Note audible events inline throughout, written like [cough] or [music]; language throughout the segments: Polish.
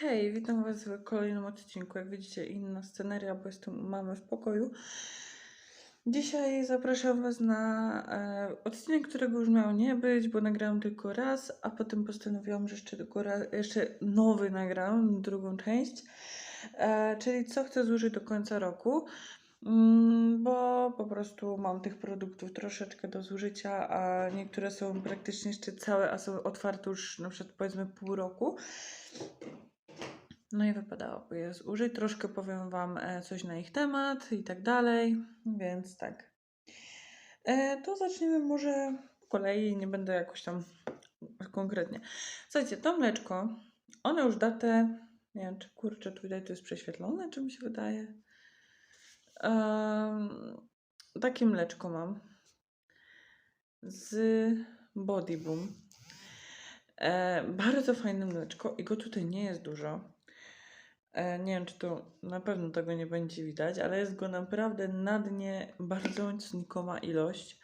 Hej, witam Was w kolejnym odcinku. Jak widzicie, inna sceneria, bo jestem mamy w pokoju. Dzisiaj zapraszam Was na e, odcinek, którego już miało nie być, bo nagrałam tylko raz, a potem postanowiłam, że jeszcze, tylko raz, jeszcze nowy nagram, drugą część. E, czyli co chcę zużyć do końca roku. Mm, bo po prostu mam tych produktów troszeczkę do zużycia, a niektóre są praktycznie jeszcze całe, a są otwarte już na przykład powiedzmy pół roku. No i wypadałoby je zużyć. Troszkę powiem Wam e, coś na ich temat i tak dalej, więc tak. E, to zaczniemy może po kolei, nie będę jakoś tam konkretnie. Słuchajcie, to mleczko, one już datę, nie wiem czy kurczę tutaj to jest prześwietlone, czy mi się wydaje. Um, takie mleczko mam z Body Boom. E, bardzo fajne mleczko i go tutaj nie jest dużo. E, nie wiem, czy to na pewno tego nie będzie widać, ale jest go naprawdę na dnie bardzo znikoma ilość.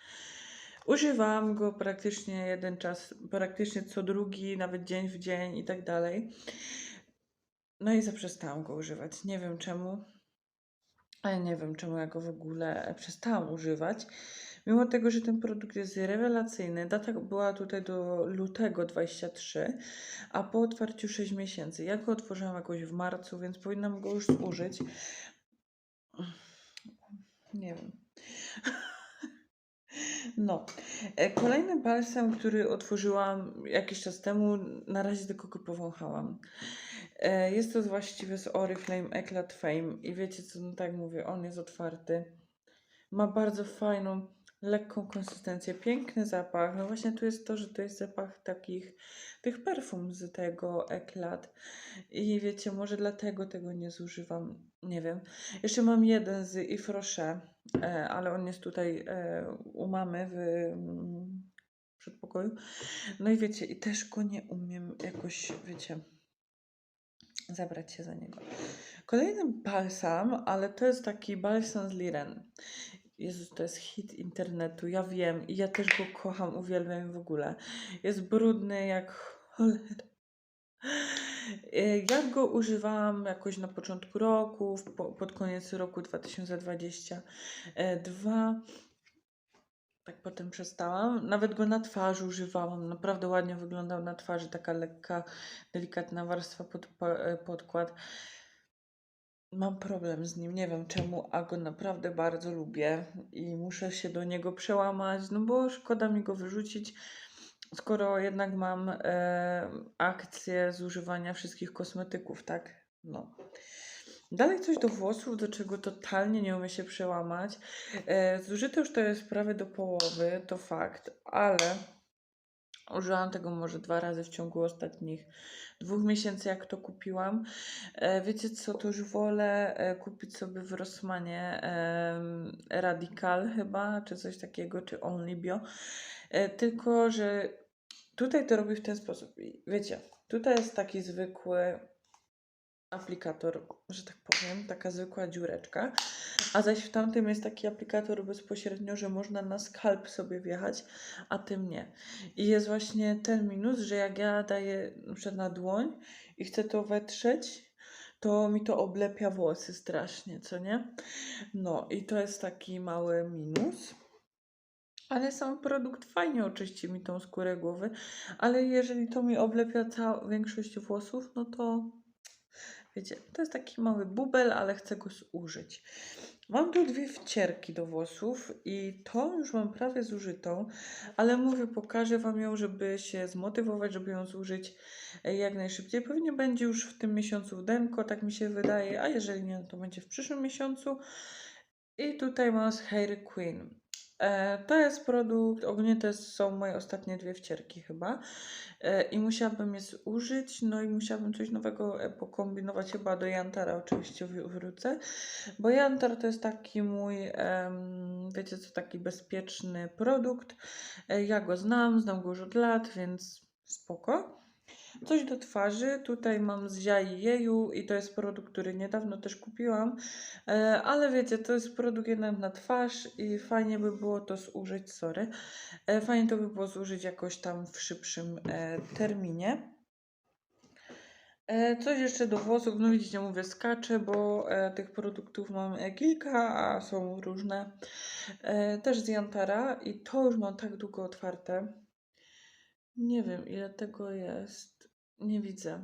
Używałam go praktycznie jeden czas, praktycznie co drugi, nawet dzień w dzień i tak dalej. No i zaprzestałam go używać. Nie wiem czemu. Ale nie wiem, czemu ja go w ogóle przestałam używać. Mimo tego, że ten produkt jest rewelacyjny, data była tutaj do lutego 23, a po otwarciu 6 miesięcy. Ja go otworzyłam jakoś w marcu, więc powinnam go już zużyć. Nie wiem. No. E, kolejny balsam, który otworzyłam jakiś czas temu, na razie tylko go powąchałam. E, jest to właściwie z Oriflame Eclat Fame i wiecie co, no tak mówię, on jest otwarty. Ma bardzo fajną, lekką konsystencję, piękny zapach. No właśnie tu jest to, że to jest zapach takich, tych perfum z tego Eclat. I wiecie, może dlatego tego nie zużywam, nie wiem. Jeszcze mam jeden z Yves Rocher, e, ale on jest tutaj e, u mamy w mm, przedpokoju. No i wiecie, i też go nie umiem jakoś, wiecie, zabrać się za niego. Kolejny balsam, ale to jest taki balsam z Liren. Jezus, to jest hit internetu, ja wiem i ja też go kocham, uwielbiam w ogóle. Jest brudny jak cholera. E, Ja go używałam jakoś na początku roku, pod koniec roku 2022. Tak potem przestałam. Nawet go na twarzy używałam. Naprawdę ładnie wyglądał na twarzy. Taka lekka, delikatna warstwa pod, podkład. Mam problem z nim, nie wiem czemu, a go naprawdę bardzo lubię i muszę się do niego przełamać, no bo szkoda mi go wyrzucić, skoro jednak mam e, akcję zużywania wszystkich kosmetyków, tak? No. Dalej coś do włosów, do czego totalnie nie umiem się przełamać. E, zużyte już to jest prawie do połowy, to fakt, ale użyłam tego może dwa razy w ciągu ostatnich dwóch miesięcy, jak to kupiłam. E, wiecie co, to już wolę e, kupić sobie w Rossmanie Radical chyba, czy coś takiego, czy Only Bio. E, tylko, że tutaj to robię w ten sposób. Wiecie, tutaj jest taki zwykły aplikator, że tak powiem, taka zwykła dziureczka, a zaś w tamtym jest taki aplikator bezpośrednio, że można na skalp sobie wjechać, a tym nie. I jest właśnie ten minus, że jak ja daję przykład na dłoń i chcę to wetrzeć, to mi to oblepia włosy strasznie, co nie? No i to jest taki mały minus. Ale sam produkt fajnie oczyści mi tą skórę głowy, ale jeżeli to mi oblepia całą większość włosów, no to wiecie, to jest taki mały bubel, ale chcę go zużyć. Mam tu dwie wcierki do włosów i tą już mam prawie zużytą, ale mówię, pokażę Wam ją, żeby się zmotywować, żeby ją zużyć e, jak najszybciej. Pewnie będzie już w tym miesiącu w demko, tak mi się wydaje, a jeżeli nie, no to będzie w przyszłym miesiącu. I tutaj mam z Hair Queen. E, to jest produkt, ogólnie to są moje ostatnie dwie wcierki chyba. E, I musiałabym je zużyć, no i musiałabym coś nowego e, pokombinować, chyba do Jantara oczywiście wr- wrócę, bo Jantar to jest taki mój, wiecie co, taki bezpieczny produkt. E, Ja go znam, znam go już od lat, więc spoko. Coś do twarzy. Tutaj mam z Ziai Jeju i to jest produkt, który niedawno też kupiłam. E, ale wiecie, to jest produkt jednak na twarz i fajnie by było to zużyć, sorry. E, fajnie to by było zużyć jakoś tam w szybszym e, terminie. Coś jeszcze do włosów, no widzicie, mówię skaczę, bo tych produktów mam kilka, a są różne. Też z Jantara i to już mam tak długo otwarte. Nie wiem, ile tego jest. Nie widzę.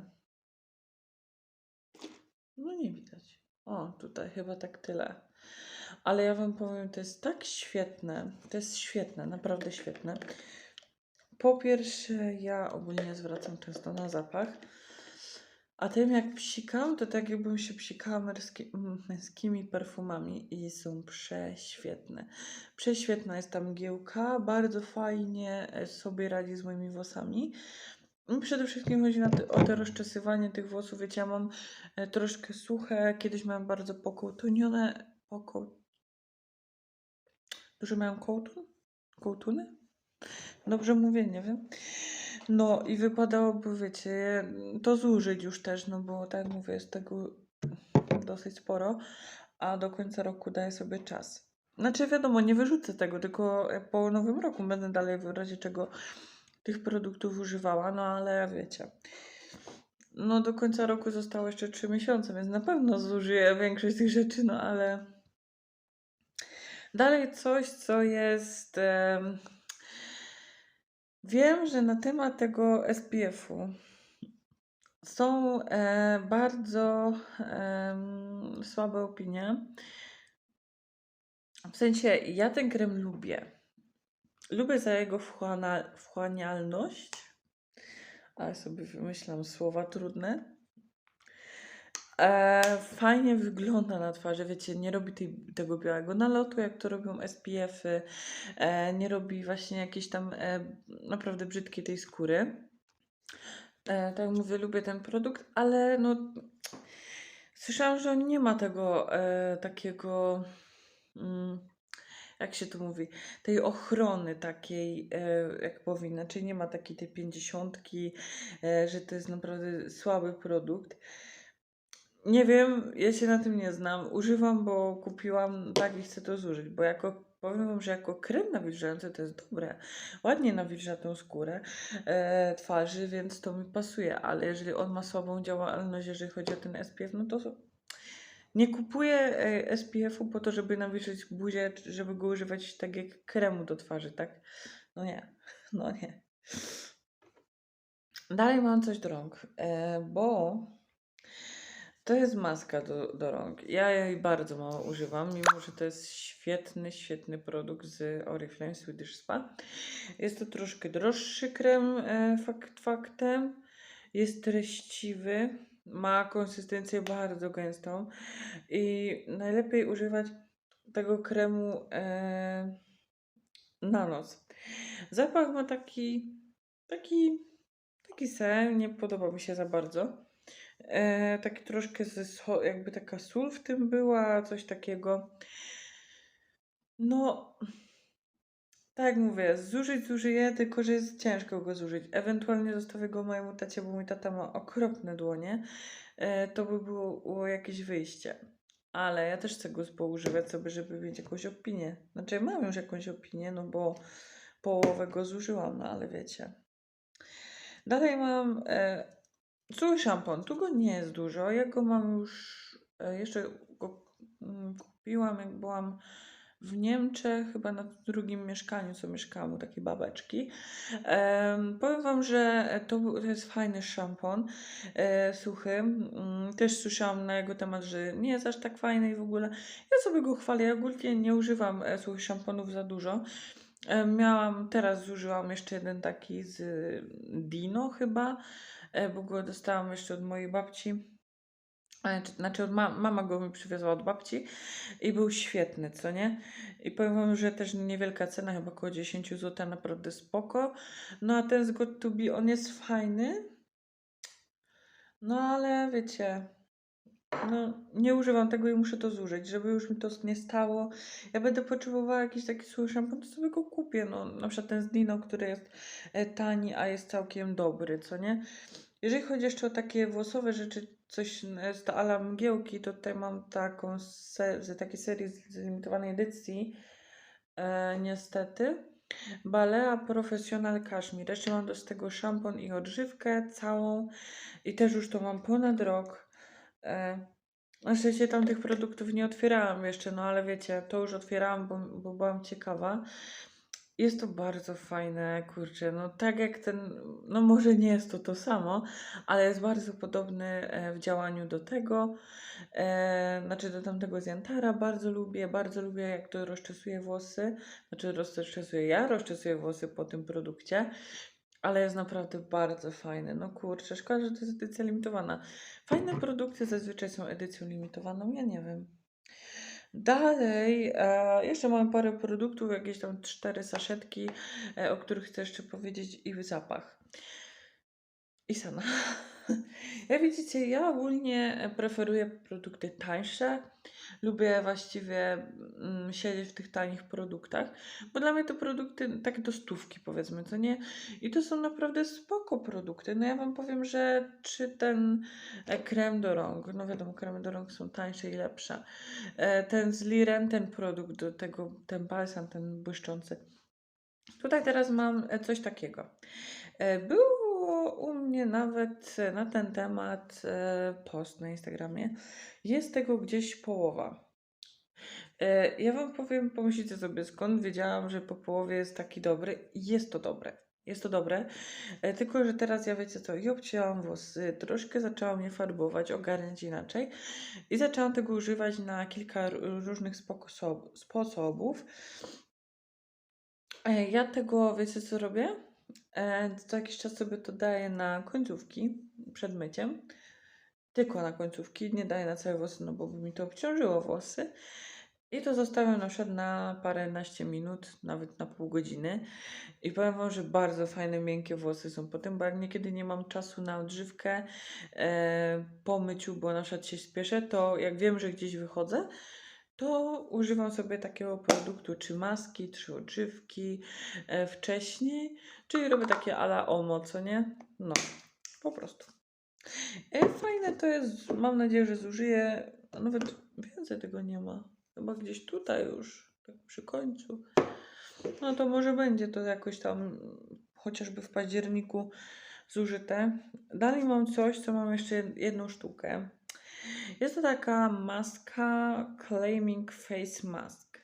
No nie widać. O, tutaj chyba tak tyle. Ale ja wam powiem, to jest tak świetne. To jest świetne, naprawdę świetne. Po pierwsze, ja ogólnie zwracam często na zapach. A tym jak psikam, to tak jakbym się psikała męski, męskimi perfumami i są prześwietne. Prześwietna jest ta mgiełka, bardzo fajnie e, sobie radzi z moimi włosami. I Przede wszystkim chodzi o to rozczesywanie tych włosów. Wiecie, ja mam e, troszkę suche, kiedyś miałam bardzo pokołtunione, poko... Dużo miałam kołtun? Kołtuny? Dobrze mówię, nie wiem. No i wypadałoby, wiecie, to zużyć już też, no bo tak mówię, jest tego dosyć sporo, a do końca roku daję sobie czas. Znaczy wiadomo, nie wyrzucę tego, tylko po nowym roku będę dalej w razie czego tych produktów używała, no ale wiecie. No do końca roku zostało jeszcze 3 miesiące, więc na pewno zużyję większość tych rzeczy, no ale dalej coś, co jest... em, Wiem, że na temat tego SPF-u są e, bardzo em, słabe opinie. W sensie, ja ten krem lubię. Lubię za jego wchłana, wchłanialność, ale sobie wymyślam słowa trudne. E, fajnie wygląda na twarzy, wiecie, nie robi tej, tego białego nalotu, jak to robią SPF-y, e, nie robi właśnie jakiejś tam e, naprawdę brzydkiej tej skóry. E, tak jak mówię, lubię ten produkt, ale no słyszałam, że on nie ma tego e, takiego, mm, jak się to mówi, tej ochrony takiej, e, jak powinna, czyli nie ma takiej tej pięćdziesiątki, e, że to jest naprawdę słaby produkt. Nie wiem, ja się na tym nie znam. Używam, bo kupiłam tak i chcę to zużyć, bo jako, powiem wam, że jako krem nawilżający to jest dobre. Ładnie nawilża tą skórę e, twarzy, więc to mi pasuje, ale jeżeli on ma słabą działalność, jeżeli chodzi o ten SPF, no to nie kupuję e, SPF-u po to, żeby nawilżyć buzię, żeby go używać tak jak kremu do twarzy, tak? No nie, [laughs] no nie. Dalej mam coś do rąk, e, bo to jest maska do, do rąk. Ja jej bardzo mało używam, mimo że to jest świetny, świetny produkt z Oriflame Swedish Spa. Jest to troszkę droższy krem, e, fakt faktem. Jest treściwy, ma konsystencję bardzo gęstą i najlepiej używać tego kremu e, na noc. Zapach ma taki, taki, taki sen, nie podoba mi się za bardzo. E, taki troszkę ze, jakby taka sól w tym była, coś takiego. No, tak mówię, zużyć zużyję, tylko że jest ciężko go zużyć. Ewentualnie zostawię go mojemu tacie, bo mój tata ma okropne dłonie. E, to by było, jakieś wyjście. Ale ja też chcę go poużywać sobie, żeby mieć jakąś opinię. Znaczy, mam już jakąś opinię, no bo połowę go zużyłam, no ale wiecie. Dalej mam e, szampon. Tu go nie jest dużo. Ja go mam już, e, jeszcze go mm, kupiłam, jak byłam w Niemczech, chyba na drugim mieszkaniu, co mieszkałam u takiej babeczki. Em, powiem Wam, że to, to jest fajny szampon, e, suchy. Mm, też słyszałam na jego temat, że nie jest aż tak fajny i w ogóle. Ja sobie go chwalę. Ja ogólnie nie używam e, suchych szamponów za dużo. E, Miałam, teraz zużyłam jeszcze jeden taki z Dino chyba, e, bo go dostałam jeszcze od mojej babci. Czy- Znaczy, mama go mi przywiozła od babci i był świetny, co nie? I powiem wam, że też niewielka cena, chyba około 10 zł, naprawdę spoko. No a ten z Got to Be, on jest fajny, no ale wiecie, no nie używam tego i muszę to zużyć, żeby już mi to nie stało. Ja będę potrzebowała jakiś taki suchy szampon, to sobie go kupię, no na przykład ten z Dino, który jest e, tani, a jest całkiem dobry, co nie? Jeżeli chodzi jeszcze o takie włosowe rzeczy, coś e, z ala mgiełki, to tutaj mam taką se z takiej serii z limitowanej edycji, e, niestety. Balea Professional Cashmere. Jeszcze mam do tego szampon i odżywkę całą i też już to mam ponad rok. E, na tam tych produktów nie otwierałam jeszcze, no ale wiecie, to już otwierałam, bo, bo byłam ciekawa. Jest to bardzo fajne, kurczę, no tak jak ten, no może nie jest to to samo, ale jest bardzo podobny e, w działaniu do tego, e, znaczy do tamtego z Jantara. Bardzo lubię, bardzo lubię jak to rozczesuje włosy, znaczy rozczesuję ja, rozczesuję włosy po tym produkcie, ale jest naprawdę bardzo fajny. No kurczę, szkoda, że to jest edycja limitowana. Fajne produkty zazwyczaj są edycją limitowaną, ja nie wiem. Dalej, e, jeszcze mam parę produktów, jakieś tam cztery saszetki, e, o których chcę jeszcze powiedzieć i zapach. I sana. [laughs] [laughs] Jak widzicie, ja ogólnie preferuję produkty tańsze. Lubię właściwie mm, siedzieć w tych tanich produktach, bo dla mnie to produkty takie do stówki powiedzmy, co nie? I to są naprawdę spoko produkty. No ja wam powiem, że czy ten e, krem do rąk, no wiadomo, kremy do rąk są tańsze i lepsze. E, ten z Liren, ten produkt do tego, ten balsam, ten błyszczący. Tutaj teraz mam e, coś takiego. E, Było u mnie nawet na ten temat e, post na Instagramie. Jest tego gdzieś połowa. E, Ja wam powiem, pomyślcie sobie, skąd wiedziałam, że po połowie jest taki dobry. Jest to dobre. Jest to dobre. E, Tylko, że teraz ja wiecie co, i obcięłam włosy, troszkę zaczęłam je farbować, ogarniać inaczej i zaczęłam tego używać na kilka różnych sposob- sposobów. E, Ja tego, wiecie co robię? E, Co jakiś czas sobie to daję na końcówki przed myciem. Tylko na końcówki, nie daję na całe włosy, no bo by mi to obciążyło włosy. I to zostawiam na przykład na paręnaście minut, nawet na pół godziny. I powiem Wam, że bardzo fajne, miękkie włosy są po tym, bo jak niekiedy nie mam czasu na odżywkę e, po myciu, bo na przykład się spieszę, to jak wiem, że gdzieś wychodzę, to używam sobie takiego produktu, czy maski, czy odżywki e, wcześniej, czyli robię takie ala omo, co nie? No, po prostu. E, fajne to jest, mam nadzieję, że zużyję, nawet więcej tego nie ma, chyba gdzieś tutaj już, tak przy końcu. No to może będzie to jakoś tam, chociażby w październiku zużyte. Dalej mam coś, co mam jeszcze jed- jedną sztukę. Jest to taka maska Claiming Face Mask.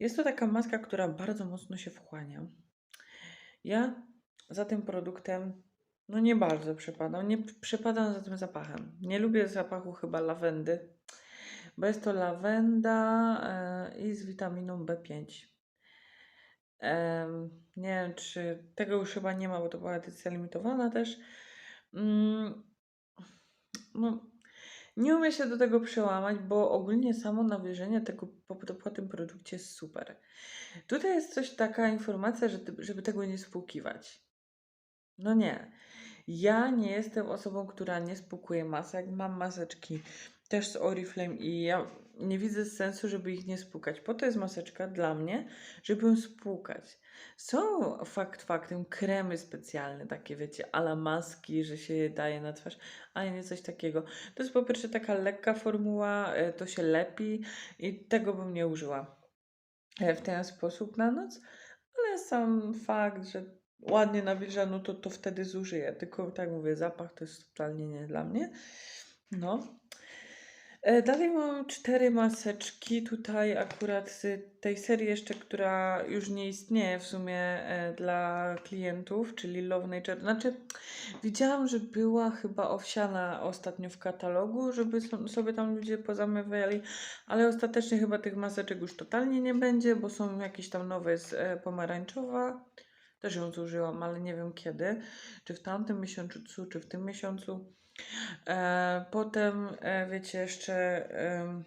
Jest to taka maska, która bardzo mocno się wchłania. Ja za tym produktem no nie bardzo przepadam. Nie przepadam za tym zapachem. Nie lubię zapachu chyba lawendy, bo jest to lawenda e, i z witaminą B5. Em, nie wiem, czy tego już chyba nie ma, bo to była edycja limitowana też. Mm, no, nie umiem się do tego przełamać, bo ogólnie samo nawilżenie tego po, po, tym produkcie jest super. Tutaj jest coś taka informacja, że, żeby tego nie spłukiwać. No nie. Ja nie jestem osobą, która nie spłukuje masek. Mam maseczki też z Oriflame i ja nie widzę sensu, żeby ich nie spłukać. Po to jest maseczka dla mnie, żeby ją spłukać. Są fakt faktem kremy specjalne, takie wiecie, ala maski, że się je daje na twarz, ale nie coś takiego. To jest po pierwsze taka lekka formuła, e, to się lepi i tego bym nie użyła e, w ten sposób na noc, ale sam fakt, że ładnie nawilża, no to, to wtedy zużyję. Tylko tak mówię, zapach to jest totalnie nie dla mnie. No. E, Dalej mam cztery maseczki tutaj akurat z tej serii jeszcze, która już nie istnieje w sumie e, dla klientów, czyli Love Nature. Znaczy, widziałam, że była chyba owsiana ostatnio w katalogu, żeby so- sobie tam ludzie pozamawiali, ale ostatecznie chyba tych maseczek już totalnie nie będzie, bo są jakieś tam nowe z e, pomarańczowa. Też ją zużyłam, ale nie wiem kiedy. Czy w tamtym miesiącu, czy w tym miesiącu. E, potem, e, wiecie, jeszcze em,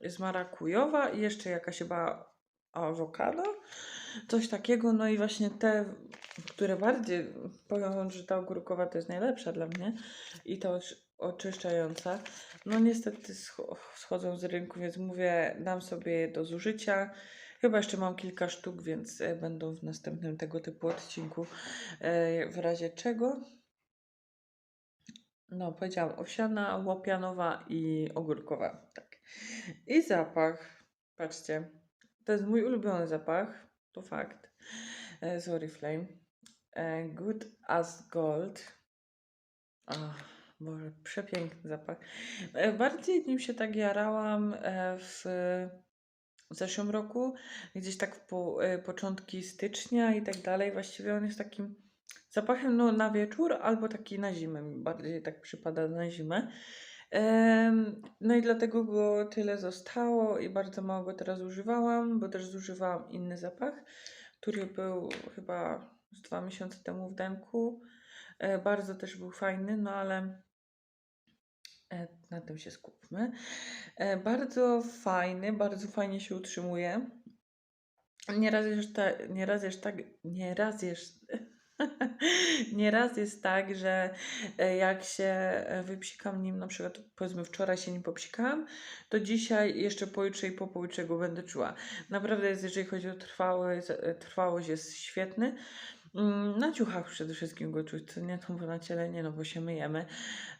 jest marakujowa i jeszcze jakaś chyba awokado, coś takiego. No i właśnie te, które bardziej, powiem że ta ogórkowa to jest najlepsza dla mnie i oczy- oczyszczająca. No niestety scho- schodzą z rynku, więc mówię, dam sobie je do zużycia. Chyba jeszcze mam kilka sztuk, więc e, będą w następnym tego typu odcinku. E, w razie czego no, powiedziałam owsiana, łopianowa i ogórkowa. Tak. I zapach. Patrzcie. To jest mój ulubiony zapach. to fakt. Flame. E, good as gold. Ach, Boże, przepiękny zapach. Bardziej nim się tak jarałam w, w zeszłym roku, gdzieś tak po, e, początki stycznia i tak dalej. Właściwie on jest takim zapachem no, na wieczór albo taki na zimę. Bardziej tak przypada na zimę. No i dlatego go tyle zostało i bardzo mało go teraz używałam, bo też zużywałam inny zapach, który był chyba z dwa miesiące temu w demku. E, bardzo też był fajny, no ale na tym się skupmy. E, bardzo fajny, bardzo fajnie się utrzymuje. Nieraz jest, ta, nieraz jest tak, nieraz jest, [laughs] nieraz jest tak, że e, jak się e, wypsikam nim, na przykład powiedzmy wczoraj się nim popsikałam, to dzisiaj jeszcze pojutrze i po pojutrze go będę czuła. Naprawdę jest, jeżeli chodzi o trwałość, e, trwałość jest świetny. Mm, Na ciuchach przede wszystkim go czuć, nie, bo na ciele nie, no bo się myjemy.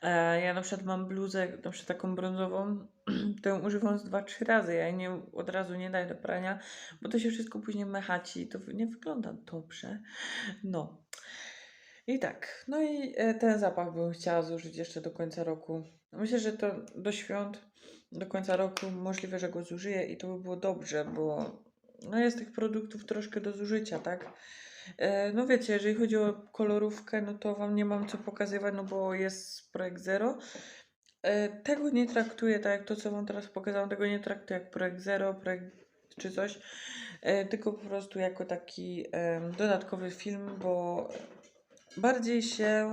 E, ja na przykład mam bluzę, na przykład taką brązową, [clears throat] to ją używam z dwa, trzy razy. Ja jej nie, od razu nie daję do prania, bo to się wszystko później mechaci i to nie wygląda dobrze. No. I tak, no i e, ten zapach bym chciała zużyć jeszcze do końca roku. Myślę, że to do świąt, do końca roku możliwe, że go zużyję i to by było dobrze, bo no jest tych produktów troszkę do zużycia, tak? E, No wiecie, jeżeli chodzi o kolorówkę, no to Wam nie mam co pokazywać, no bo jest projekt Zero. E, Tego nie traktuję tak jak to, co Wam teraz pokazałam, tego nie traktuję jak projekt Zero, projekt czy coś, e, tylko po prostu jako taki dodatkowy film, bo bardziej się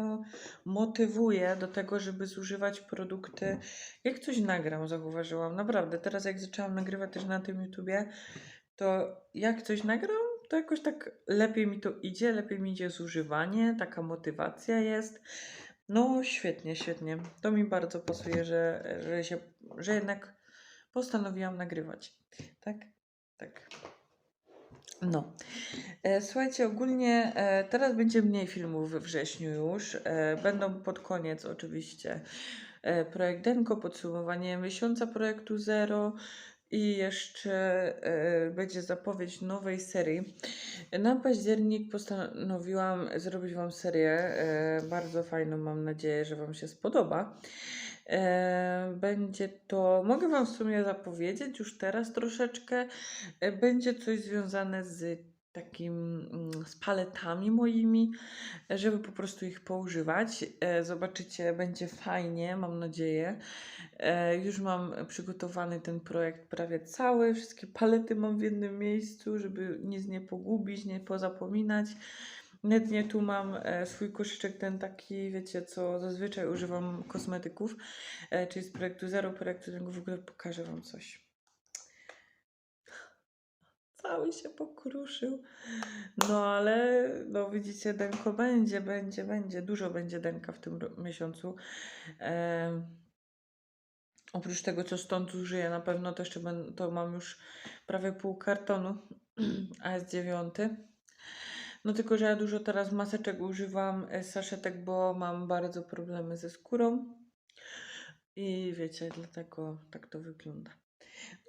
motywuję do tego, żeby zużywać produkty. Jak coś nagram, zauważyłam, naprawdę. Teraz jak zaczęłam nagrywać też na tym YouTubie, to jak coś nagram, to jakoś tak lepiej mi to idzie, lepiej mi idzie zużywanie, taka motywacja jest. No świetnie, świetnie. To mi bardzo pasuje, że, że się, że jednak postanowiłam nagrywać. Tak? Tak. No. E, Słuchajcie, ogólnie e, teraz będzie mniej filmów we wrześniu już. E, Będą pod koniec oczywiście projekt Denko, podsumowanie miesiąca projektu Zero i jeszcze e, będzie zapowiedź nowej serii. Na październik postanowiłam zrobić Wam serię e, bardzo fajną, mam nadzieję, że Wam się spodoba. E, Będzie to, mogę Wam w sumie zapowiedzieć już teraz troszeczkę, będzie coś związane z takim, mm, z paletami moimi, żeby po prostu ich poużywać. E, Zobaczycie, będzie fajnie, mam nadzieję. E, Już mam przygotowany ten projekt prawie cały, wszystkie palety mam w jednym miejscu, żeby nic nie pogubić, nie pozapominać. Netnie tu mam e, swój koszyczek, ten taki, wiecie, co zazwyczaj używam kosmetyków, czyli z projektu Zero, projektu w ogóle pokażę Wam coś. Cały się pokruszył. No ale, no widzicie, denko będzie, będzie, będzie, dużo będzie denka w tym miesiącu. Em, oprócz tego, co stąd zużyję, na pewno to jeszcze będę, to mam już prawie pół kartonu AS9. No tylko, że ja dużo teraz maseczek używam, e, saszetek, bo mam bardzo problemy ze skórą. I wiecie, dlatego tak to wygląda.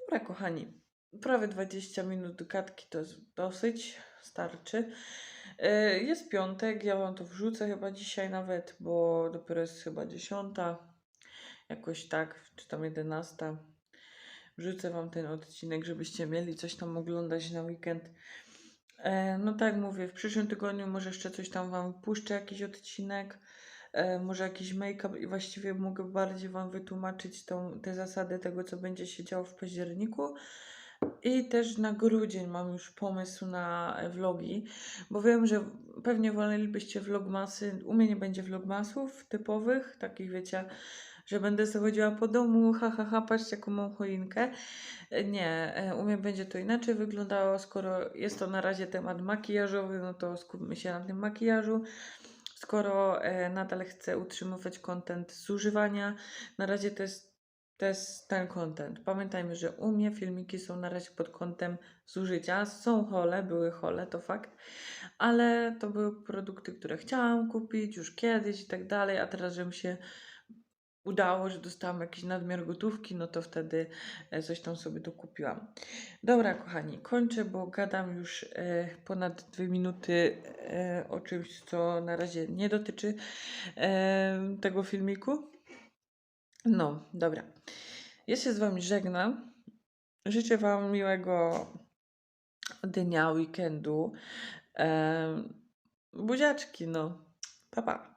Dobra, kochani, prawie 20 minut gadki to jest dosyć, starczy. E, Jest piątek, ja wam to wrzucę chyba dzisiaj nawet, bo dopiero jest chyba 10, jakoś tak, czy tam 11. Wrzucę wam ten odcinek, żebyście mieli coś tam oglądać na weekend. E, No tak mówię, w przyszłym tygodniu może jeszcze coś tam wam puszczę, jakiś odcinek, e, może jakiś make-up i właściwie mogę bardziej wam wytłumaczyć tą, te zasady tego, co będzie się działo w październiku. I też na grudzień mam już pomysł na e, vlogi, bo wiem, że pewnie wolelibyście vlogmasy. U mnie nie będzie vlogmasów typowych, takich wiecie, że będę sobie chodziła po domu, ha, ha, ha, patrzcie jaką mam choinkę. E, Nie, e, u mnie będzie to inaczej wyglądało, skoro jest to na razie temat makijażowy, no to skupmy się na tym makijażu. Skoro nadal chcę utrzymywać content z używania, na razie to jest, to jest ten content. Pamiętajmy, że u mnie filmiki są na razie pod kątem zużycia. Są hole, były hole, to fakt, ale to były produkty, które chciałam kupić już kiedyś i tak dalej, a teraz, żebym się udało, że dostałam jakiś nadmiar gotówki, no to wtedy e, coś tam sobie dokupiłam. Dobra, kochani, kończę, bo gadam już e, ponad dwie minuty e, o czymś, co na razie nie dotyczy tego filmiku. No, dobra. Ja się z Wami żegnam. Życzę Wam miłego dnia, weekendu. E, buziaczki, no. Pa, pa.